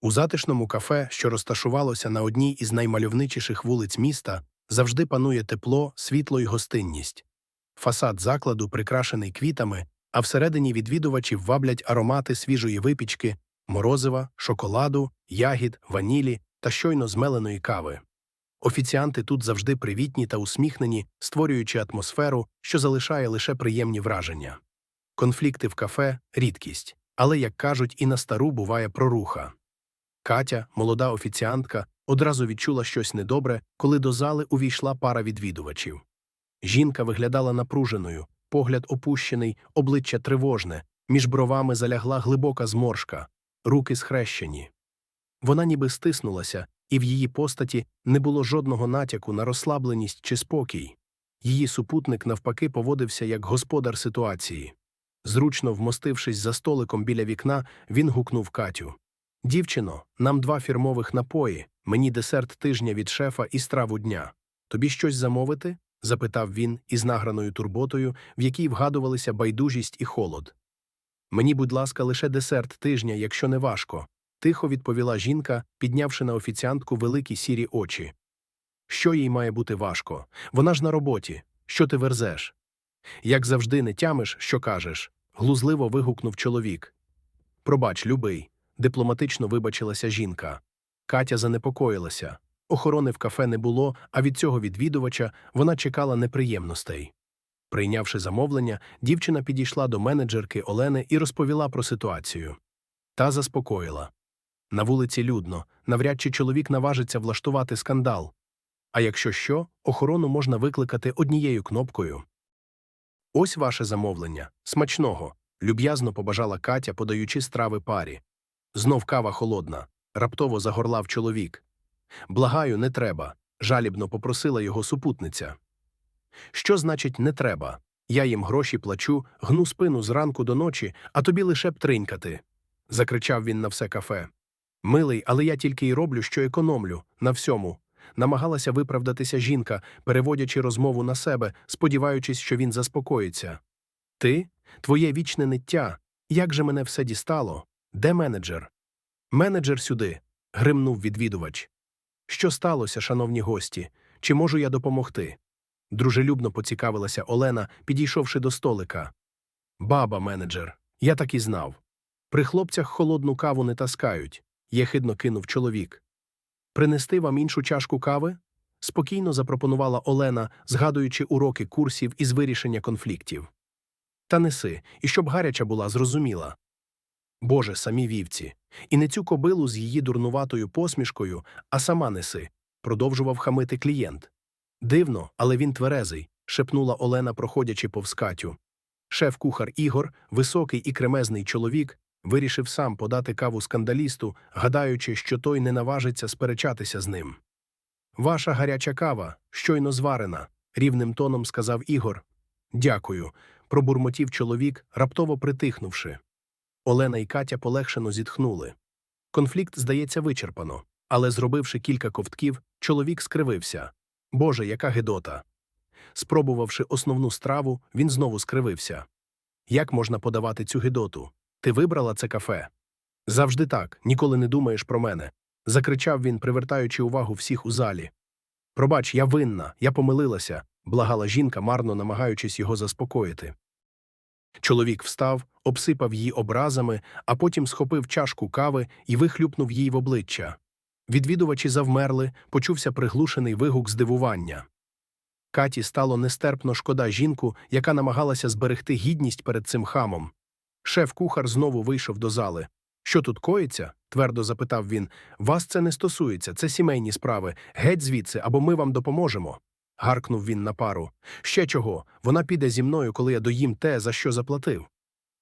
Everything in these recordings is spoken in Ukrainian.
У затишному кафе, що розташувалося на одній із наймальовничіших вулиць міста, завжди панує тепло, світло і гостинність. Фасад закладу прикрашений квітами, а всередині відвідувачів ваблять аромати свіжої випічки, морозива, шоколаду, ягід, ванілі та щойно змеленої кави. Офіціанти тут завжди привітні та усміхнені, створюючи атмосферу, що залишає лише приємні враження. Конфлікти в кафе рідкість, але, як кажуть, і на стару буває проруха. Катя, молода офіціантка, одразу відчула щось недобре, коли до зали увійшла пара відвідувачів. Жінка виглядала напруженою, погляд опущений, обличчя тривожне, між бровами залягла глибока зморшка, руки схрещені. Вона ніби стиснулася, і в її постаті не було жодного натяку на розслабленість чи спокій. Її супутник, навпаки, поводився як господар ситуації. Зручно вмостившись за столиком біля вікна, він гукнув Катю. Дівчино, нам два фірмових напої, мені десерт тижня від шефа і страву дня. Тобі щось замовити? запитав він із награною турботою, в якій вгадувалися байдужість і холод. Мені, будь ласка, лише десерт тижня, якщо не важко, тихо відповіла жінка, піднявши на офіціантку великі сірі очі. Що їй має бути важко? Вона ж на роботі. Що ти верзеш? Як завжди не тямиш, що кажеш, глузливо вигукнув чоловік. Пробач, любий, дипломатично вибачилася жінка. Катя занепокоїлася. Охорони в кафе не було, а від цього відвідувача вона чекала неприємностей. Прийнявши замовлення, дівчина підійшла до менеджерки Олени і розповіла про ситуацію. Та заспокоїла. На вулиці людно, навряд чи чоловік наважиться влаштувати скандал. А якщо що, охорону можна викликати однією кнопкою. Ось ваше замовлення. Смачного. люб'язно побажала Катя, подаючи страви парі. Знов кава холодна. Раптово загорлав чоловік. Благаю, не треба. жалібно попросила його супутниця. Що значить не треба? Я їм гроші плачу, гну спину зранку до ночі, а тобі лише б тринькати. закричав він на все кафе. Милий, але я тільки й роблю, що економлю, на всьому. Намагалася виправдатися жінка, переводячи розмову на себе, сподіваючись, що він заспокоїться. Ти? Твоє вічне ниття. Як же мене все дістало? Де менеджер? Менеджер сюди. гримнув відвідувач. Що сталося, шановні гості? Чи можу я допомогти? Дружелюбно поцікавилася Олена, підійшовши до столика. Баба, менеджер, я так і знав. При хлопцях холодну каву не таскають, єхидно кинув чоловік. Принести вам іншу чашку кави? спокійно запропонувала Олена, згадуючи уроки курсів із вирішення конфліктів. Та неси, і щоб гаряча була, зрозуміла. Боже, самі вівці. І не цю кобилу з її дурнуватою посмішкою, а сама неси, продовжував хамити клієнт. Дивно, але він тверезий, шепнула Олена, проходячи повз Катю. Шеф-кухар Ігор, високий і кремезний чоловік, вирішив сам подати каву скандалісту, гадаючи, що той не наважиться сперечатися з ним. Ваша гаряча кава, щойно зварена, рівним тоном сказав Ігор. Дякую, пробурмотів чоловік, раптово притихнувши. Олена і Катя полегшено зітхнули. Конфлікт, здається, вичерпано, але, зробивши кілька ковтків, чоловік скривився. Боже, яка гидота. Спробувавши основну страву, він знову скривився. Як можна подавати цю гидоту? Ти вибрала це кафе? Завжди так, ніколи не думаєш про мене. закричав він, привертаючи увагу всіх у залі. Пробач, я винна, я помилилася, благала жінка, марно намагаючись його заспокоїти. Чоловік встав, обсипав її образами, а потім схопив чашку кави і вихлюпнув їй в обличчя. Відвідувачі завмерли, почувся приглушений вигук здивування. Каті стало нестерпно шкода жінку, яка намагалася зберегти гідність перед цим хамом. Шеф-кухар знову вийшов до зали. Що тут коїться? твердо запитав він. Вас це не стосується, це сімейні справи. Геть звідси, або ми вам допоможемо. Гаркнув він на пару. Ще чого? Вона піде зі мною, коли я доїм те, за що заплатив.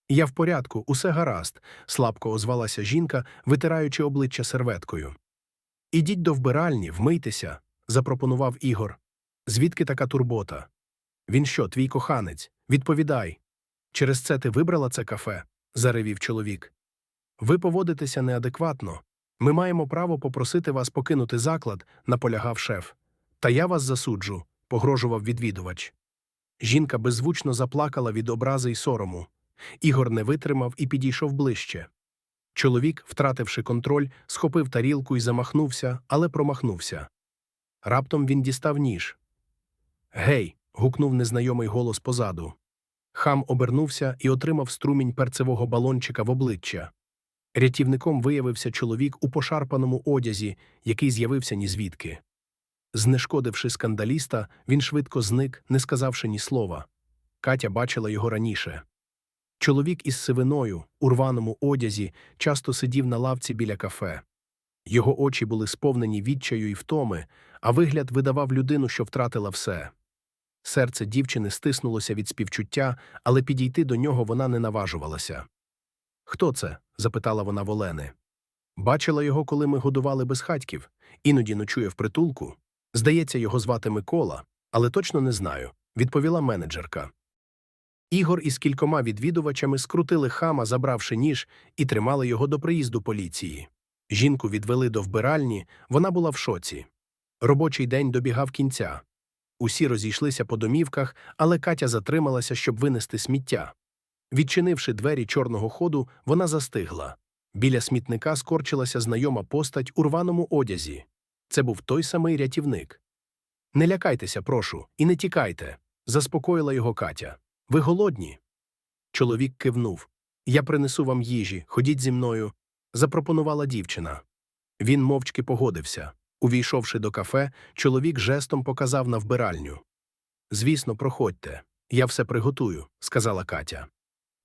Я в порядку, усе гаразд, слабко озвалася жінка, витираючи обличчя серветкою. Ідіть до вбиральні, вмийтеся, запропонував Ігор. Звідки така турбота? Він що, твій коханець? Відповідай. Через це ти вибрала це кафе? заревів чоловік. Ви поводитеся неадекватно. Ми маємо право попросити вас покинути заклад, наполягав шеф. Та я вас засуджу, погрожував відвідувач. Жінка беззвучно заплакала від образи й сорому. Ігор не витримав і підійшов ближче. Чоловік, втративши контроль, схопив тарілку і замахнувся, але промахнувся. Раптом він дістав ніж. Гей. гукнув незнайомий голос позаду. Хам обернувся і отримав струмінь перцевого балончика в обличчя. Рятівником виявився чоловік у пошарпаному одязі, який з'явився нізвідки. Знешкодивши скандаліста, він швидко зник, не сказавши ні слова. Катя бачила його раніше. Чоловік із сивиною, у рваному одязі, часто сидів на лавці біля кафе. Його очі були сповнені відчаю і втоми, а вигляд видавав людину, що втратила все. Серце дівчини стиснулося від співчуття, але підійти до нього вона не наважувалася. Хто це? запитала вона в Олени. Бачила його, коли ми годували безхатьків, іноді ночує в притулку. Здається, його звати Микола, але точно не знаю, відповіла менеджерка. Ігор із кількома відвідувачами скрутили хама, забравши ніж, і тримали його до приїзду поліції. Жінку відвели до вбиральні, вона була в шоці. Робочий день добігав кінця. Усі розійшлися по домівках, але Катя затрималася, щоб винести сміття. Відчинивши двері чорного ходу, вона застигла. Біля смітника скорчилася знайома постать у рваному одязі. Це був той самий рятівник. Не лякайтеся, прошу, і не тікайте, заспокоїла його Катя. Ви голодні? Чоловік кивнув. Я принесу вам їжі, ходіть зі мною, запропонувала дівчина. Він мовчки погодився. Увійшовши до кафе, чоловік жестом показав на вбиральню. Звісно, проходьте. Я все приготую, сказала Катя.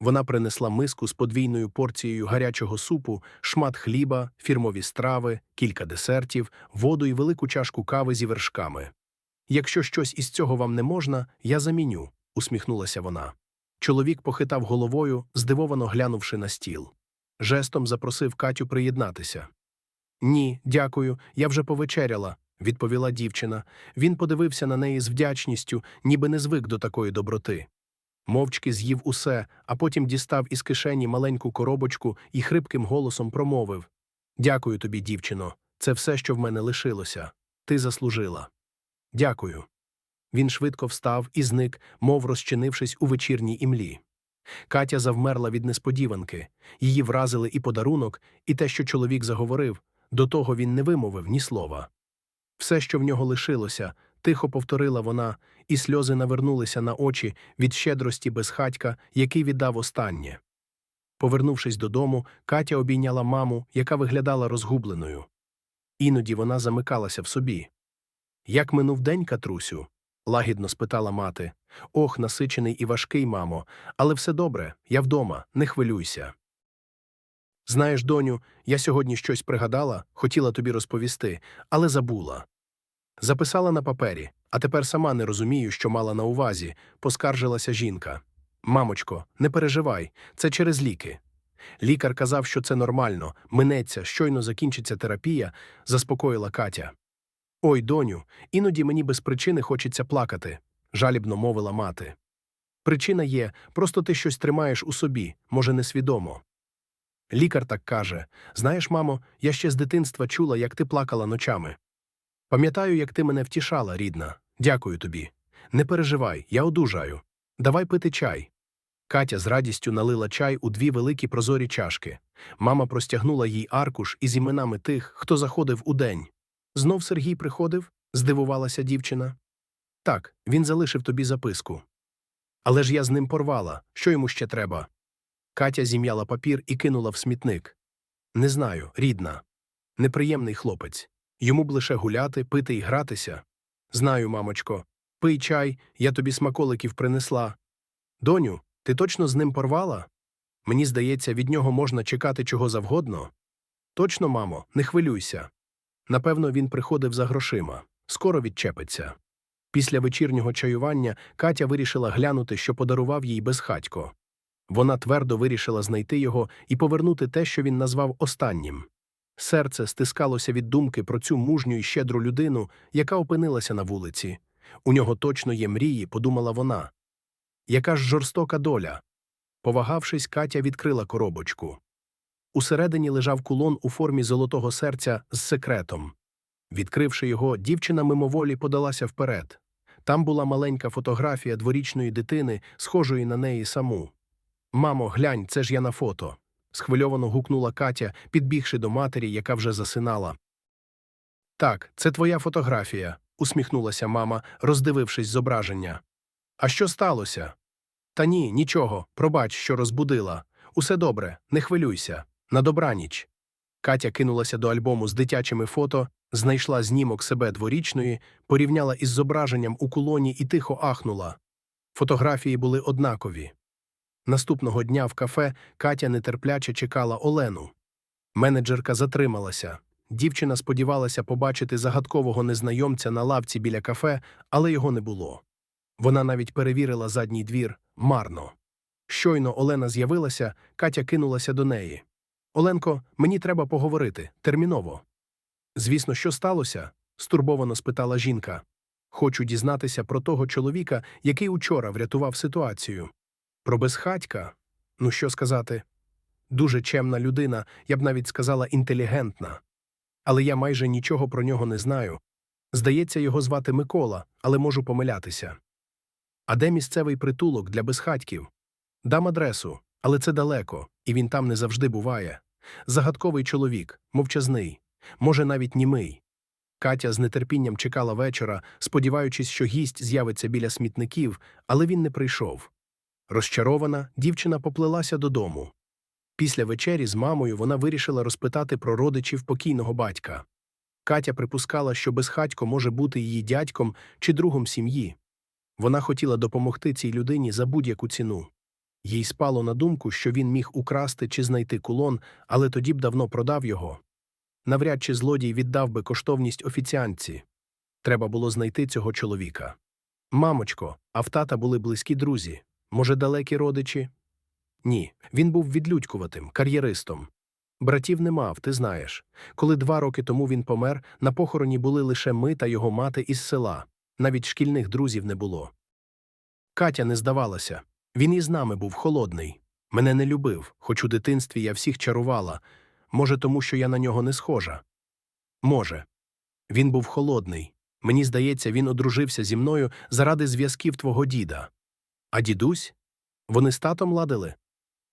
Вона принесла миску з подвійною порцією гарячого супу, шмат хліба, фірмові страви, кілька десертів, воду і велику чашку кави зі вершками. Якщо щось із цього вам не можна, я заміню, усміхнулася вона. Чоловік похитав головою, здивовано глянувши на стіл. Жестом запросив Катю приєднатися. Ні, дякую, я вже повечеряла, відповіла дівчина. Він подивився на неї з вдячністю, ніби не звик до такої доброти. Мовчки з'їв усе, а потім дістав із кишені маленьку коробочку і хрипким голосом промовив Дякую тобі, дівчино, це все, що в мене лишилося. Ти заслужила. Дякую. Він швидко встав і зник, мов розчинившись у вечірній імлі. Катя завмерла від несподіванки. Її вразили і подарунок, і те, що чоловік заговорив. До того він не вимовив ні слова. Все, що в нього лишилося, тихо повторила вона, і сльози навернулися на очі від щедрості безхатька, який віддав останнє. Повернувшись додому, Катя обійняла маму, яка виглядала розгубленою. Іноді вона замикалася в собі. Як минув день, Катрусю? лагідно спитала мати. Ох, насичений і важкий, мамо, але все добре, я вдома, не хвилюйся. Знаєш, доню, я сьогодні щось пригадала, хотіла тобі розповісти, але забула. Записала на папері, а тепер сама не розумію, що мала на увазі, поскаржилася жінка. Мамочко, не переживай, це через ліки. Лікар казав, що це нормально, минеться, щойно закінчиться терапія, заспокоїла Катя. Ой, доню, іноді мені без причини хочеться плакати, жалібно мовила мати. Причина є, просто ти щось тримаєш у собі, може, несвідомо. Лікар так каже Знаєш, мамо, я ще з дитинства чула, як ти плакала ночами. Пам'ятаю, як ти мене втішала, рідна. Дякую тобі. Не переживай, я одужаю. Давай пити чай. Катя з радістю налила чай у дві великі прозорі чашки. Мама простягнула їй аркуш із іменами тих, хто заходив у день. Знов Сергій приходив? здивувалася дівчина. Так, він залишив тобі записку. Але ж я з ним порвала. Що йому ще треба? Катя зім'яла папір і кинула в смітник. Не знаю, рідна. Неприємний хлопець. Йому б лише гуляти, пити і гратися. Знаю, мамочко. Пий чай, я тобі смаколиків принесла. Доню, ти точно з ним порвала? Мені здається, від нього можна чекати чого завгодно. Точно, мамо, не хвилюйся. Напевно, він приходив за грошима. Скоро відчепиться. Після вечірнього чаювання Катя вирішила глянути, що подарував їй безхатько. Вона твердо вирішила знайти його і повернути те, що він назвав останнім. Серце стискалося від думки про цю мужню і щедру людину, яка опинилася на вулиці. У нього точно є мрії, подумала вона. Яка ж жорстока доля. Повагавшись, Катя відкрила коробочку. Усередині лежав кулон у формі золотого серця з секретом. Відкривши його, дівчина мимоволі подалася вперед. Там була маленька фотографія дворічної дитини, схожої на неї саму. Мамо, глянь, це ж я на фото. Схвильовано гукнула Катя, підбігши до матері, яка вже засинала. Так, це твоя фотографія, усміхнулася мама, роздивившись зображення. А що сталося? Та ні, нічого, пробач, що розбудила. Усе добре, не хвилюйся. На добраніч. Катя кинулася до альбому з дитячими фото, знайшла знімок себе дворічної, порівняла із зображенням у кулоні і тихо ахнула. Фотографії були однакові. Наступного дня в кафе Катя нетерпляче чекала Олену. Менеджерка затрималася. Дівчина сподівалася побачити загадкового незнайомця на лавці біля кафе, але його не було. Вона навіть перевірила задній двір марно. Щойно Олена з'явилася, Катя кинулася до неї. Оленко, мені треба поговорити терміново. Звісно, що сталося? стурбовано спитала жінка. Хочу дізнатися про того чоловіка, який учора врятував ситуацію. Про безхатька? Ну що сказати? Дуже чемна людина, я б навіть сказала інтелігентна. Але я майже нічого про нього не знаю. Здається, його звати Микола, але можу помилятися. А де місцевий притулок для безхатьків? Дам адресу, але це далеко, і він там не завжди буває. Загадковий чоловік, мовчазний, може навіть німий. Катя з нетерпінням чекала вечора, сподіваючись, що гість з'явиться біля смітників, але він не прийшов. Розчарована, дівчина поплелася додому. Після вечері з мамою вона вирішила розпитати про родичів покійного батька. Катя припускала, що безхатько може бути її дядьком чи другом сім'ї. Вона хотіла допомогти цій людині за будь-яку ціну. Їй спало на думку, що він міг украсти чи знайти кулон, але тоді б давно продав його. Навряд чи злодій віддав би коштовність офіціантці. Треба було знайти цього чоловіка. Мамочко, а в тата були близькі друзі. Може, далекі родичі? Ні, він був відлюдькуватим, кар'єристом. Братів не мав, ти знаєш. Коли два роки тому він помер, на похороні були лише ми та його мати із села. Навіть шкільних друзів не було. Катя не здавалася. Він і з нами був холодний. Мене не любив, хоч у дитинстві я всіх чарувала. Може, тому що я на нього не схожа. Може. Він був холодний. Мені здається, він одружився зі мною заради зв'язків твого діда. А дідусь? Вони з татом ладили?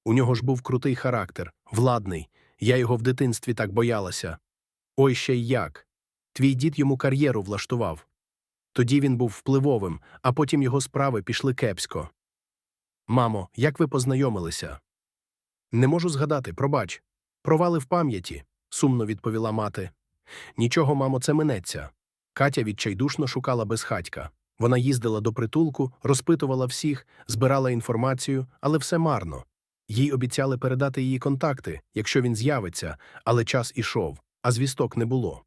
У нього ж був крутий характер, владний. Я його в дитинстві так боялася. Ой ще й як. Твій дід йому кар'єру влаштував. Тоді він був впливовим, а потім його справи пішли кепсько. Мамо, як ви познайомилися? Не можу згадати, пробач. Провали в пам'яті, сумно відповіла мати. Нічого, мамо, це минеться. Катя відчайдушно шукала безхатька. Вона їздила до притулку, розпитувала всіх, збирала інформацію, але все марно. Їй обіцяли передати її контакти, якщо він з'явиться, але час ішов, а звісток не було.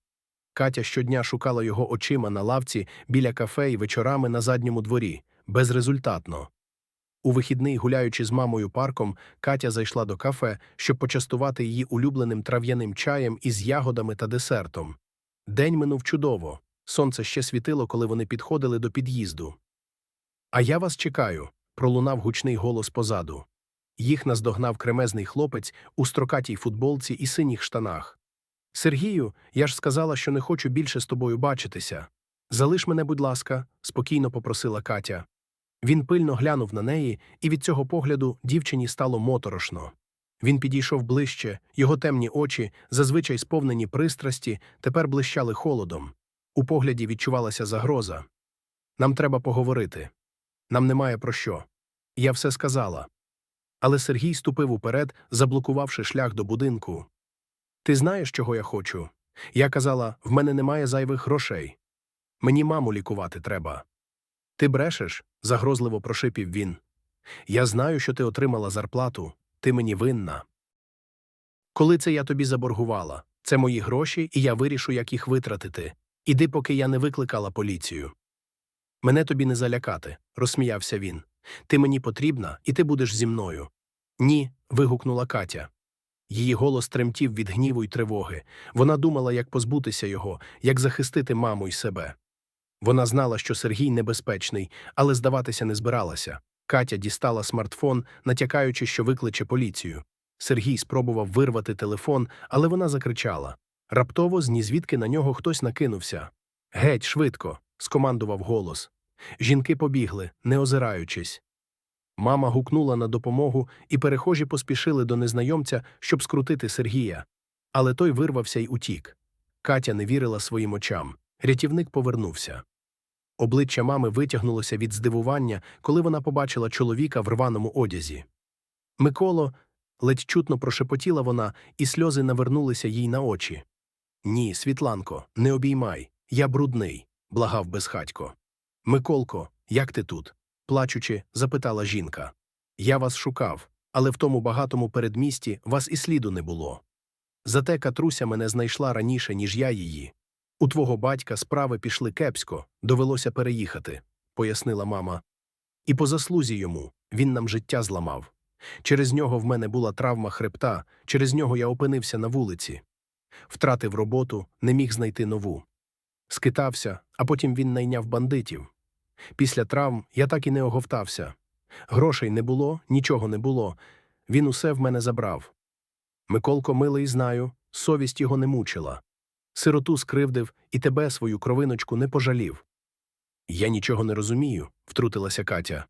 Катя щодня шукала його очима на лавці біля кафе і вечорами на задньому дворі, безрезультатно. У вихідний, гуляючи з мамою парком, Катя зайшла до кафе, щоб почастувати її улюбленим трав'яним чаєм із ягодами та десертом. День минув чудово. Сонце ще світило, коли вони підходили до під'їзду. А я вас чекаю, пролунав гучний голос позаду. Їх наздогнав кремезний хлопець у строкатій футболці і синіх штанах. Сергію, я ж сказала, що не хочу більше з тобою бачитися. Залиш мене, будь ласка, спокійно попросила Катя. Він пильно глянув на неї, і від цього погляду дівчині стало моторошно. Він підійшов ближче, його темні очі, зазвичай сповнені пристрасті, тепер блищали холодом. У погляді відчувалася загроза. Нам треба поговорити. Нам немає про що. Я все сказала. Але Сергій ступив уперед, заблокувавши шлях до будинку. Ти знаєш, чого я хочу? Я казала, в мене немає зайвих грошей. Мені маму лікувати треба. Ти брешеш? загрозливо прошипів він. Я знаю, що ти отримала зарплату, ти мені винна. Коли це я тобі заборгувала? Це мої гроші, і я вирішу, як їх витратити. Іди, поки я не викликала поліцію. Мене тобі не залякати, розсміявся він. Ти мені потрібна, і ти будеш зі мною. Ні. вигукнула Катя. Її голос тремтів від гніву й тривоги. Вона думала, як позбутися його, як захистити маму й себе. Вона знала, що Сергій небезпечний, але здаватися не збиралася. Катя дістала смартфон, натякаючи, що викличе поліцію. Сергій спробував вирвати телефон, але вона закричала. Раптово з нізвідки на нього хтось накинувся. Геть, швидко, скомандував голос. Жінки побігли, не озираючись. Мама гукнула на допомогу, і перехожі поспішили до незнайомця, щоб скрутити Сергія. Але той вирвався й утік. Катя не вірила своїм очам. Рятівник повернувся. Обличчя мами витягнулося від здивування, коли вона побачила чоловіка в рваному одязі. Миколо, ледь чутно прошепотіла вона, і сльози навернулися їй на очі. Ні, Світланко, не обіймай. Я брудний, благав безхатько. Миколко, як ти тут? плачучи, запитала жінка. Я вас шукав, але в тому багатому передмісті вас і сліду не було. Зате Катруся мене знайшла раніше, ніж я її. У твого батька справи пішли кепсько, довелося переїхати, пояснила мама. І по заслузі йому він нам життя зламав. Через нього в мене була травма хребта, через нього я опинився на вулиці. Втратив роботу, не міг знайти нову. Скитався, а потім він найняв бандитів. Після травм я так і не оговтався. Грошей не було, нічого не було. Він усе в мене забрав. Миколко милий знаю, совість його не мучила. Сироту скривдив і тебе, свою кровиночку, не пожалів. Я нічого не розумію, втрутилася Катя.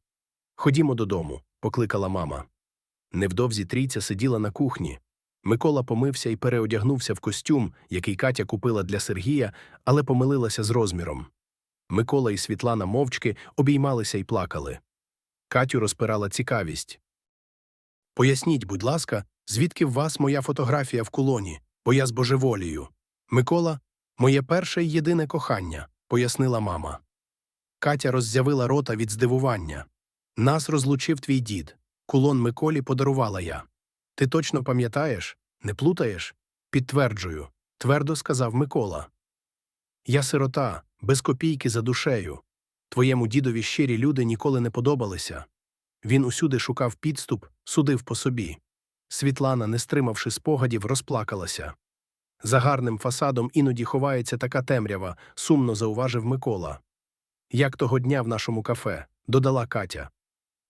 Ходімо додому, покликала мама. Невдовзі трійця сиділа на кухні. Микола помився і переодягнувся в костюм, який Катя купила для Сергія, але помилилася з розміром. Микола і Світлана мовчки обіймалися і плакали. Катю розпирала цікавість. Поясніть, будь ласка, звідки в вас моя фотографія в кулоні, бо я збожеволію. Микола, моє перше й єдине кохання, пояснила мама. Катя роззявила рота від здивування. Нас розлучив твій дід. Кулон Миколі подарувала я. Ти точно пам'ятаєш? Не плутаєш? Підтверджую, твердо сказав Микола. Я сирота, без копійки за душею. Твоєму дідові щирі люди ніколи не подобалися. Він усюди шукав підступ, судив по собі. Світлана, не стримавши спогадів, розплакалася. За гарним фасадом іноді ховається така темрява, сумно зауважив Микола. Як того дня в нашому кафе, додала Катя.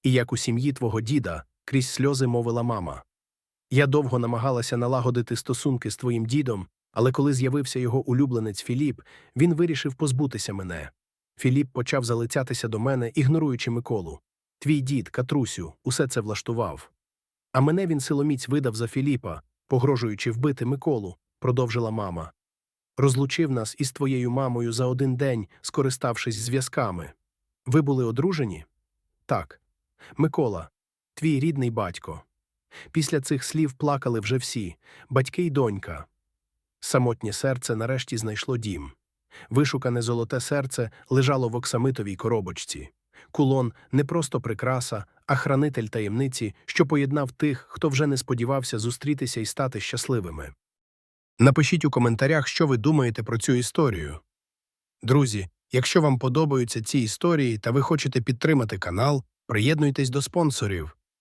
І як у сім'ї твого діда, крізь сльози мовила мама. Я довго намагалася налагодити стосунки з твоїм дідом, але коли з'явився його улюбленець Філіп, він вирішив позбутися мене. Філіп почав залицятися до мене, ігноруючи Миколу. Твій дід, Катрусю, усе це влаштував. А мене він силоміць видав за Філіпа, погрожуючи вбити Миколу, продовжила мама. Розлучив нас із твоєю мамою за один день, скориставшись зв'язками. Ви були одружені? Так. Микола, твій рідний батько. Після цих слів плакали вже всі батьки й донька. Самотнє серце нарешті знайшло дім. Вишукане золоте серце лежало в оксамитовій коробочці. Кулон не просто прикраса, а хранитель таємниці, що поєднав тих, хто вже не сподівався зустрітися і стати щасливими. Напишіть у коментарях, що ви думаєте про цю історію. Друзі, якщо вам подобаються ці історії та ви хочете підтримати канал, приєднуйтесь до спонсорів.